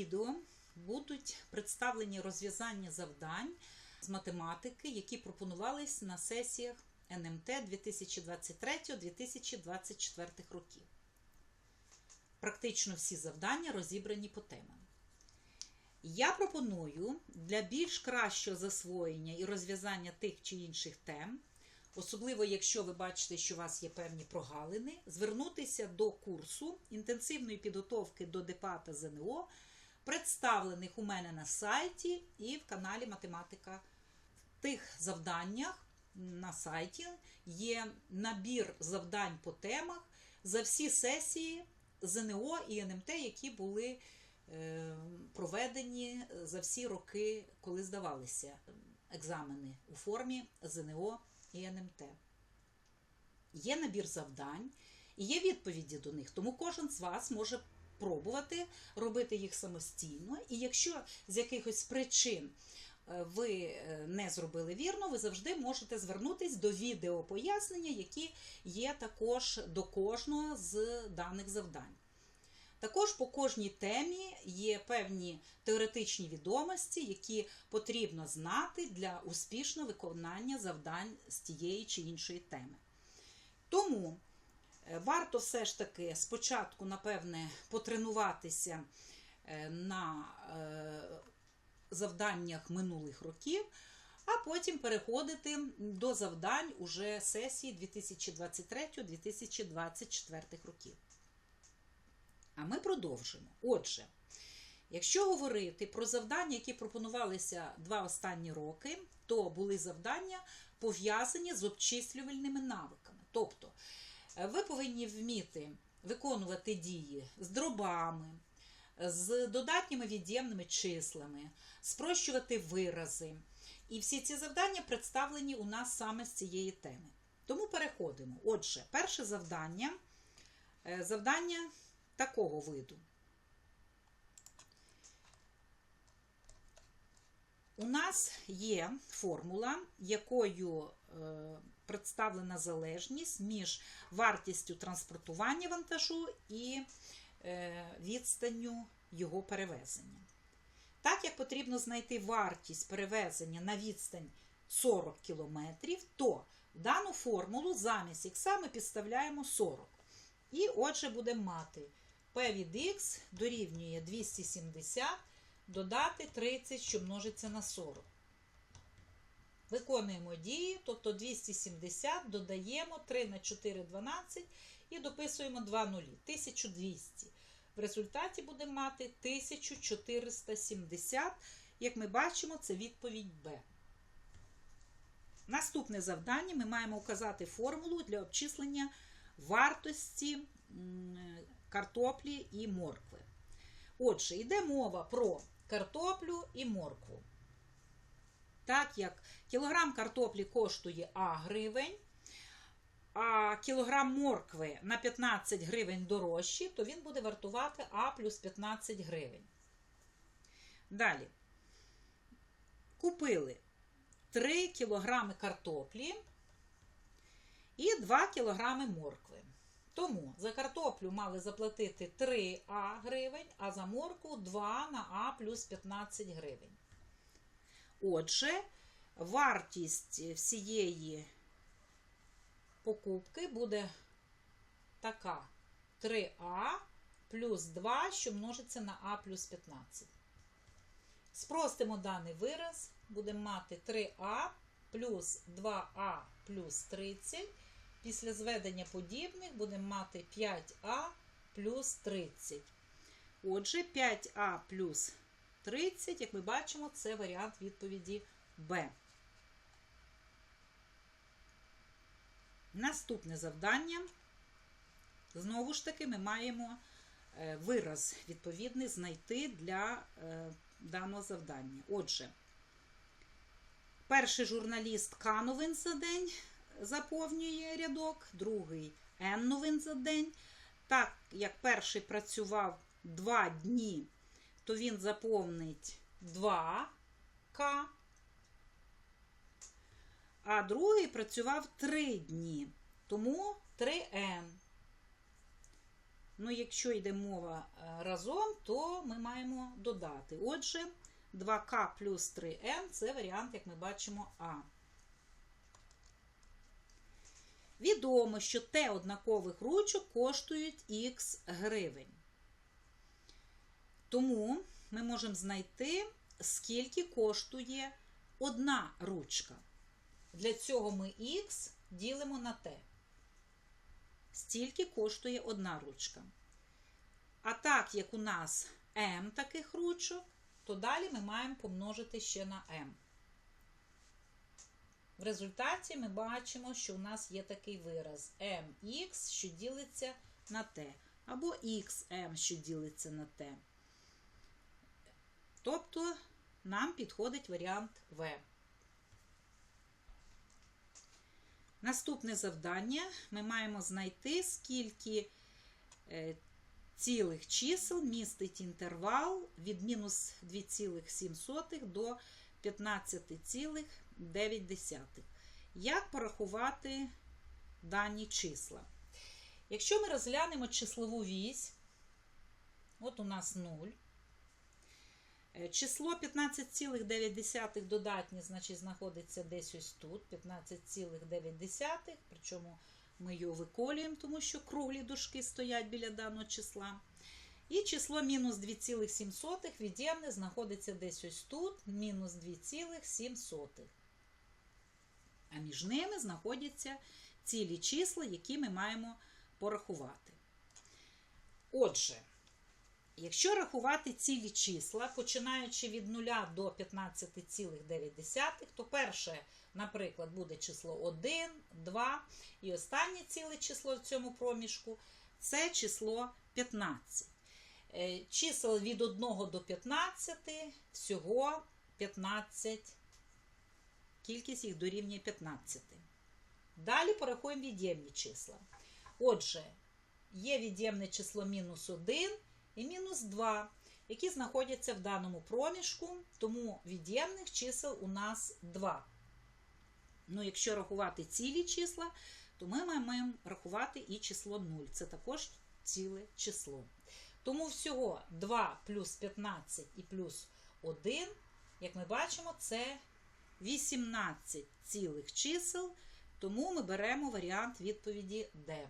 відео будуть представлені розв'язання завдань з математики, які пропонувались на сесіях НМТ 2023-2024 років. Практично всі завдання розібрані по темам. Я пропоную для більш кращого засвоєння і розв'язання тих чи інших тем, особливо якщо ви бачите, що у вас є певні прогалини, звернутися до курсу інтенсивної підготовки до ДПА та ЗНО, представлених у мене на сайті і в каналі Математика. В тих завданнях на сайті є набір завдань по темах за всі сесії ЗНО і НМТ, які були е, проведені за всі роки, коли здавалися екзамени у формі ЗНО і НМТ. Є набір завдань і є відповіді до них, тому кожен з вас може пробувати робити їх самостійно. І якщо з якихось причин е, ви е, не зробили вірно, ви завжди можете звернутися до відео пояснення, які є також до кожного з даних завдань. Також по кожній темі є певні теоретичні відомості, які потрібно знати для успішного виконання завдань з тієї чи іншої теми. Тому варто все ж таки спочатку, напевне, потренуватися е, на е, завданнях минулих років, а потім переходити до завдань уже сесії 2023-2024 років. А ми продовжимо. Отже, якщо говорити про завдання, які пропонувалися два останні роки, то були завдання пов'язані з обчислювальними навиками. Тобто, е, ви повинні вміти виконувати дії з дробами, з додатніми від'ємними числами, спрощувати вирази. І всі ці завдання представлені у нас саме з цієї теми. Тому переходимо. Отже, перше завдання е, завдання такого виду. У нас є формула, якою е, представлена залежність між вартістю транспортування вантажу і е, відстанню його перевезення. Так як потрібно знайти вартість перевезення на відстань 40 км, то дану формулу замість х ми підставляємо 40. І отже, будемо мати P від X дорівнює 270 додати 30, що множиться на 40. Виконуємо дії, тобто 270 додаємо 3 на 4 12 і дописуємо 2 нулі. 1200. В результаті будемо мати 1470. Як ми бачимо, це відповідь Б. Наступне завдання ми маємо указати формулу для обчислення вартості картоплі і моркви. Отже, йде мова про картоплю і моркву. Так як кілограм картоплі коштує А гривень, а кілограм моркви на 15 гривень дорожчі, то він буде вартувати А плюс 15 гривень. Далі. Купили 3 кілограми картоплі і 2 кілограми моркви. Тому за картоплю мали заплатити 3 А гривень, а за морку 2 на А плюс 15 гривень. Отже, вартість всієї покупки буде така: 3А плюс 2, що множиться на А плюс 15. Спростимо даний вираз, будемо мати 3А плюс 2А плюс 30. Після зведення подібних будемо мати 5А плюс 30. Отже, 5А плюс 30, як ми бачимо, це варіант відповіді Б. Наступне завдання. Знову ж таки, ми маємо е, вираз відповідний знайти для е, даного завдання. Отже, перший журналіст К новин за день заповнює рядок, другий N новин за день. Так, як перший працював 2 дні, то він заповнить 2К, а другий працював 3 дні, тому 3N. Ну, якщо йде мова е, разом, то ми маємо додати. Отже, 2К плюс 3М це варіант, як ми бачимо, А. Відомо, що Т однакових ручок коштують Х гривень. Тому ми можемо знайти, скільки коштує одна ручка. Для цього ми Х ділимо на Т. Стільки коштує одна ручка. А так як у нас М таких ручок, то далі ми маємо помножити ще на М. В результаті ми бачимо, що у нас є такий вираз mx, що ділиться на t, або xm, що ділиться на t. Тобто нам підходить варіант В. Наступне завдання ми маємо знайти, скільки е, цілих чисел містить інтервал від мінус 2,7 до 15,9. Як порахувати дані числа? Якщо ми розглянемо числову вісь, от у нас 0. Е, Число 15,9 додатнє, значить, знаходиться десь ось тут. 15,9, причому ми його виколюємо, тому що круглі дужки стоять біля даного числа. І число мінус 2,7 від'ємне знаходиться десь ось тут, мінус 2,7. А між ними знаходяться цілі числа, які ми маємо порахувати. Отже, якщо рахувати цілі числа, починаючи від 0 до 15,9, то перше, наприклад, буде число 1, 2, і останнє ціле число в цьому проміжку це число 15. Е, Чисел від 1 до 15 всього 15, кількість їх дорівнює 15. Далі порахуємо від'ємні числа. Отже, є від'ємне число мінус 1 і мінус 2, які знаходяться в даному проміжку, тому від'ємних чисел у нас 2. Ну, якщо рахувати цілі числа, то ми маємо рахувати і число 0. Це також ціле число. Тому всього 2 плюс 15 і плюс 1, як ми бачимо, це 18 цілих чисел, тому ми беремо варіант відповіді D.